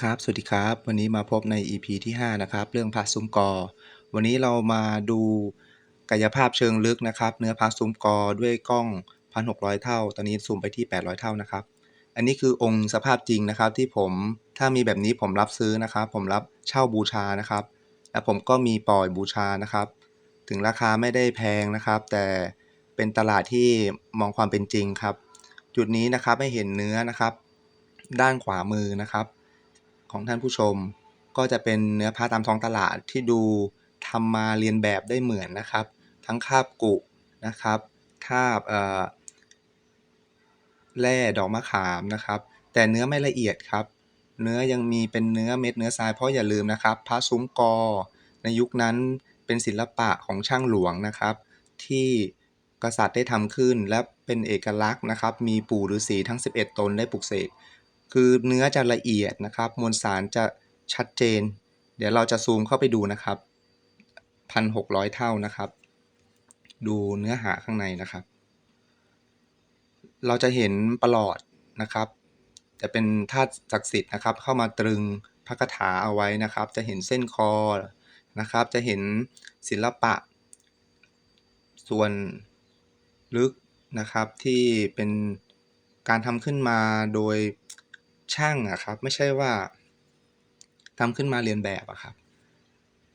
ครับ สวัสดีครับ วันนี้มาพบใน EP ที่ 5 นะครับ เรื่องพระซุ้มกอ วันนี้เรามาดูกายภาพเชิงลึกนะครับ เนื้อพระซุ้มกอด้วยกล้อง 1,600 เท่า ตอนนี้ซูมไปที่ 800 เท่านะครับ อันนี้คือองค์สภาพจริงนะครับ ที่ผมถ้ามีแบบนี้ผมรับซื้อนะครับ ผมรับเช่าบูชานะครับ และผมก็มีปล่อยบูชานะครับ ถึงราคาไม่ได้แพงนะครับ แต่เป็นตลาดที่มองความเป็นจริงครับ จุดนี้นะครับให้เห็นเนื้อนะครับ ด้านขวามือนะครับ ของท่านผู้ชม ก็จะเป็นเนื้อผ้าตามท้องตลาดที่ดูทำมาเรียนแบบได้เหมือนนะครับ ทั้งคาบกุนะครับคาบแร่ดอกมะขามนะครับ แต่เนื้อไม่ละเอียดครับ เนื้อยังมีเป็นเนื้อเม็ดเนื้อทรายเพราะอย่าลืมนะครับพระซุ้มกอ ในยุคนั้นเป็นศิลปะของช่างหลวงนะครับ ที่กษัตริย์ได้ทำขึ้นและเป็นเอกลักษณ์นะครับ มีปู่ฤาษีทั้ง 11 ตนได้ปลุกเสก คือเนื้อจะละเอียดนะครับ มวลสารจะชัดเจน เดี๋ยวเราจะซูมเข้าไปดูนะครับ 1,600 เท่านะครับ ดูเนื้อหาข้างในนะครับ เราจะเห็นประหลอดนะครับ จะเป็นธาตุศักดิ์สิทธิ์นะครับ เข้ามาตรึงพระคาถาเอาไว้นะครับ จะเห็นเส้นคอนะครับ จะเห็นศิลปะ ส่วนลึกนะครับที่เป็นการทำขึ้นมาโดย ช่างอะครับ ไม่ใช่ว่าทำขึ้นมาเรียนแบบอะครับ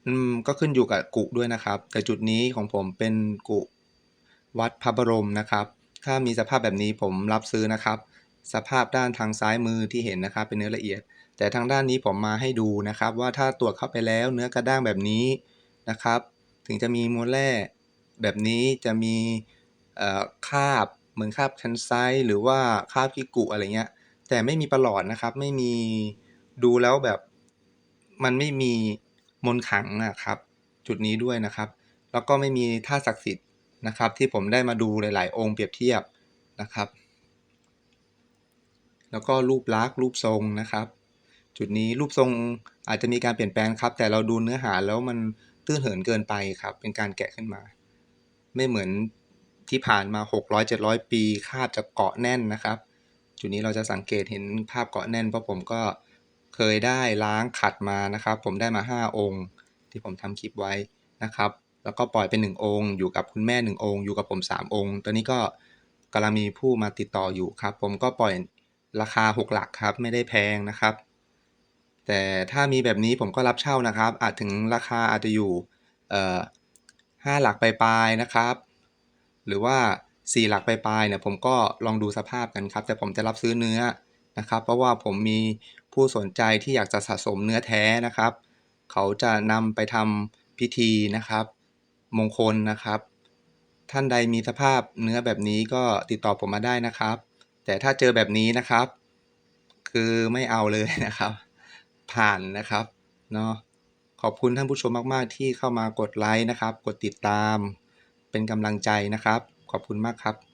อืมก็ขึ้นอยู่กับกุด้วยนะครับ แต่จุดนี้ของผมเป็นกุวัดพระบรมนะครับ ถ้ามีสภาพแบบนี้ผมรับซื้อนะครับ สภาพด้านทางซ้ายมือที่เห็นนะครับ เป็นเนื้อละเอียด แต่ทางด้านนี้ผมมาให้ดูนะครับ ว่าถ้าตรวจเข้าไปแล้วเนื้อกระด้างแบบนี้นะครับ ถึงจะมีมวลแร่แบบนี้จะมีคราบเหมือนคราบคันไซต์หรือว่าคราบกิกุอะไรเงี้ย แต่ไม่มีประหลอดนะครับ ไม่มีดูแล้วแบบมันไม่มีมนขังอะครับ จุดนี้ด้วยนะครับ แล้วก็ไม่มีท่าศักดิ์สิทธิ์นะครับ ที่ผมได้มาดูหลาย ๆ องค์เปรียบเทียบนะครับ แล้วก็รูปลักษณ์รูปทรงนะครับ จุดนี้รูปทรงอาจจะมีการเปลี่ยนแปลงครับ แต่เราดูเนื้อหาแล้วมันตื้นเหินเกินไปครับ เป็นการแกะขึ้นมา ไม่เหมือนที่ผ่านมา 600-700 ปีคาบจะเกาะแน่นนะครับ จุดนี้เราจะสังเกตเห็นภาพเกาะแน่นเพราะผมก็เคยได้ล้างขัดมานะครับ ผมได้มา 5 องค์ ที่ผมทำคลิปไว้นะครับ แล้วก็ปล่อยเป็น 1 องค์ อยู่กับคุณแม่ 1 องค์ อยู่กับผม 3 องค์ ตอนนี้ก็กำลังมีผู้มาติดต่ออยู่ครับ ผมก็ปล่อยราคา 6 หลักครับ ไม่ได้แพงนะครับ แต่ถ้ามีแบบนี้ผมก็รับเช่านะครับ อาจถึงราคาอาจจะอยู่เอ่อห้าหลักปลายๆนะครับ หรือว่า 4หลักปลายๆเนี่ยผมก็ลองดูสภาพกันครับ แต่ผมจะรับซื้อเนื้อนะครับ เพราะว่าผมมีผู้สนใจที่อยากจะสะสมเนื้อแท้นะครับ เขาจะนำไปทำพิธีนะครับ มงคลนะครับ ท่านใดมีสภาพเนื้อแบบนี้ก็ติดต่อผมมาได้นะครับ แต่ถ้าเจอแบบนี้นะครับ คือไม่เอาเลยนะครับ ผ่านนะครับเนาะขอบคุณท่านผู้ชมมาก ๆ ที่เข้ามากดไลค์นะครับ กดติดตาม เป็นกำลังใจนะครับ ขอบคุณมากครับ